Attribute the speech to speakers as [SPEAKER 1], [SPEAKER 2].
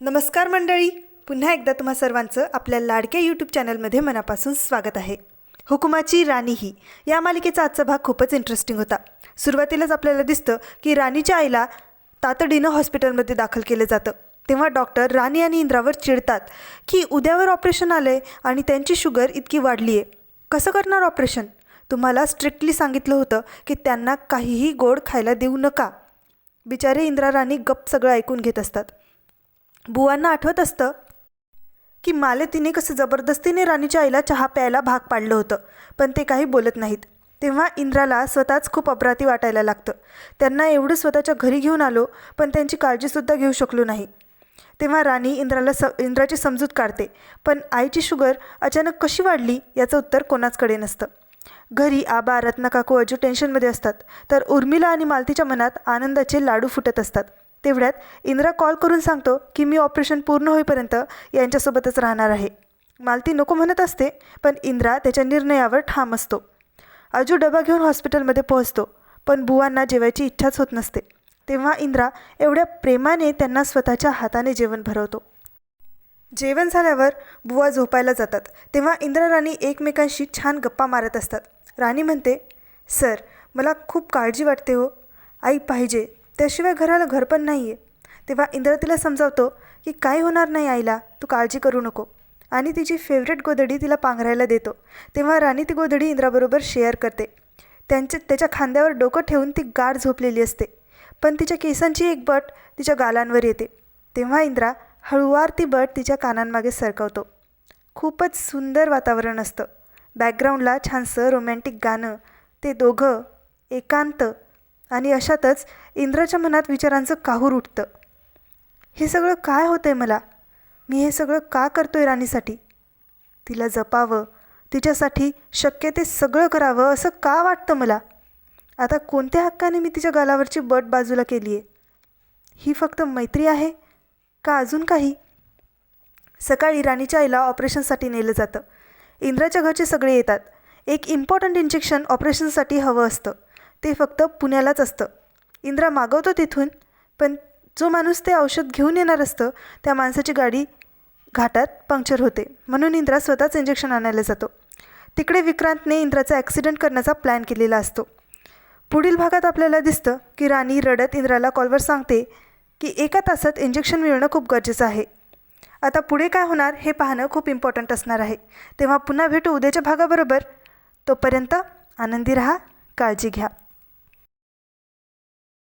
[SPEAKER 1] नमस्कार मंडळी. पुन्हा एकदा तुम्हा सर्वांचं आपल्या लाडक्या यूट्यूब चॅनलमध्ये मनापासून स्वागत आहे. हुकुमाची राणी ही. या मालिकेचा आजचा भाग खूपच इंटरेस्टिंग होता. सुरुवातीलाच आपल्याला दिसतं की राणीच्या आईला तातडीनं हॉस्पिटलमध्ये दाखल केलं जातं. तेव्हा डॉक्टर राणी आणि इंद्रावर चिडतात की उद्यावर ऑपरेशन आलं आहे आणि त्यांची शुगर इतकी वाढली आहे कसं करणार ऑपरेशन तुम्हाला स्ट्रिक्टली सांगितलं होतं की त्यांना काहीही गोड खायला देऊ नका. बिचारे इंद्रा राणी गप्प सगळं ऐकून घेत असतात. बुवांना आठवत असतं की मालतीने कसं जबरदस्तीने राणीच्या आईला चहा प्यायला भाग पाडलं होतं पण ते काही बोलत नाहीत. तेव्हा इंद्राला स्वतःच खूप अपराती वाटायला लागतं. त्यांना एवढं स्वतःच्या घरी घेऊन आलो पण त्यांची काळजीसुद्धा घेऊ शकलो नाही. तेव्हा राणी इंद्राला स इंद्राची समजूत काढते पण आईची शुगर अचानक कशी वाढली याचं उत्तर कोणाचकडे नसतं. घरी आबा रत्ना काकू अजू टेन्शनमध्ये असतात तर उर्मिला आणि मालतीच्या मनात आनंदाचे लाडू फुटत असतात. तेवढ्यात इंद्रा कॉल करून सांगतो की मी ऑपरेशन पूर्ण होईपर्यंत यांच्यासोबतच राहणार आहे. मालती नको म्हणत असते पण इंद्रा त्याच्या निर्णयावर ठाम असतो. अजू डबा घेऊन हॉस्पिटलमध्ये पोहोचतो पण बुवांना जेवायची इच्छाच होत नसते. तेव्हा इंद्रा एवढ्या प्रेमाने त्यांना स्वतःच्या हाताने जेवण भरवतो. जेवण झाल्यावर बुवा झोपायला जातात. तेव्हा इंद्रा राणी एकमेकांशी छान गप्पा मारत असतात. राणी म्हणते सर मला खूप काळजी वाटते हो. आई पाहिजे. त्याशिवाय घराला घर पण नाही आहे तेव्हा इंद्र तिला समजावतो की काही होणार नाही आईला तू काळजी करू नको. आणि तिची फेवरेट गोधडी तिला पांघरायला देतो. तेव्हा राणी ती गोधडी इंद्राबरोबर शेअर करते. त्यांच्या त्याच्या खांद्यावर डोकं ठेवून ती गाढ झोपलेली असते. पण तिच्या केसांची एक बट तिच्या गालांवर येते. तेव्हा इंद्रा हळुवार ती बट तिच्या कानांमागे सरकवतो. खूपच सुंदर वातावरण असतं. बॅकग्राऊंडला छानसं रोमॅन्टिक गाणं ते दोघं एकांत आणि अशातच इंद्राच्या मनात विचारांचं काहूर उठतं. हे सगळं काय होतं आहे मला? मी हे सगळं का करतो आहे राणीसाठी? तिला जपावं तिच्यासाठी शक्य ते सगळं करावं असं का वाटतं मला? आता कोणत्या हक्काने मी तिच्या गालावरची बट बाजूला केली आहे ही फक्त मैत्री आहे का अजून काही? सकाळी राणीच्या आईला ऑपरेशनसाठी नेलं जातं. इंद्राच्या घरचे सगळे येतात. एक इम्पॉर्टंट इंजेक्शन ऑपरेशनसाठी हवं असतं. ते फक्त पुण्यालाच असतं. इंद्रा मागवतो तिथून पण जो माणूस ते औषध घेऊन येणार असतं त्या माणसाची गाडी घाटात पंक्चर होते. म्हणून इंद्रा स्वतःच इंजेक्शन आणायला जातो. तिकडे विक्रांतने इंद्राचा ॲक्सिडेंट करण्याचा प्लॅन केलेला असतो. पुढील भागात आपल्याला दिसतं की राणी रडत इंद्राला कॉलवर सांगते की एका तासात इंजेक्शन मिळणं खूप गरजेचं आहे. आता पुढे काय होणार हे पाहणं खूप इम्पॉर्टंट असणार आहे. तेव्हा पुन्हा भेटू उद्याच्या भागाबरोबर. तोपर्यंत आनंदी राहा काळजी घ्या.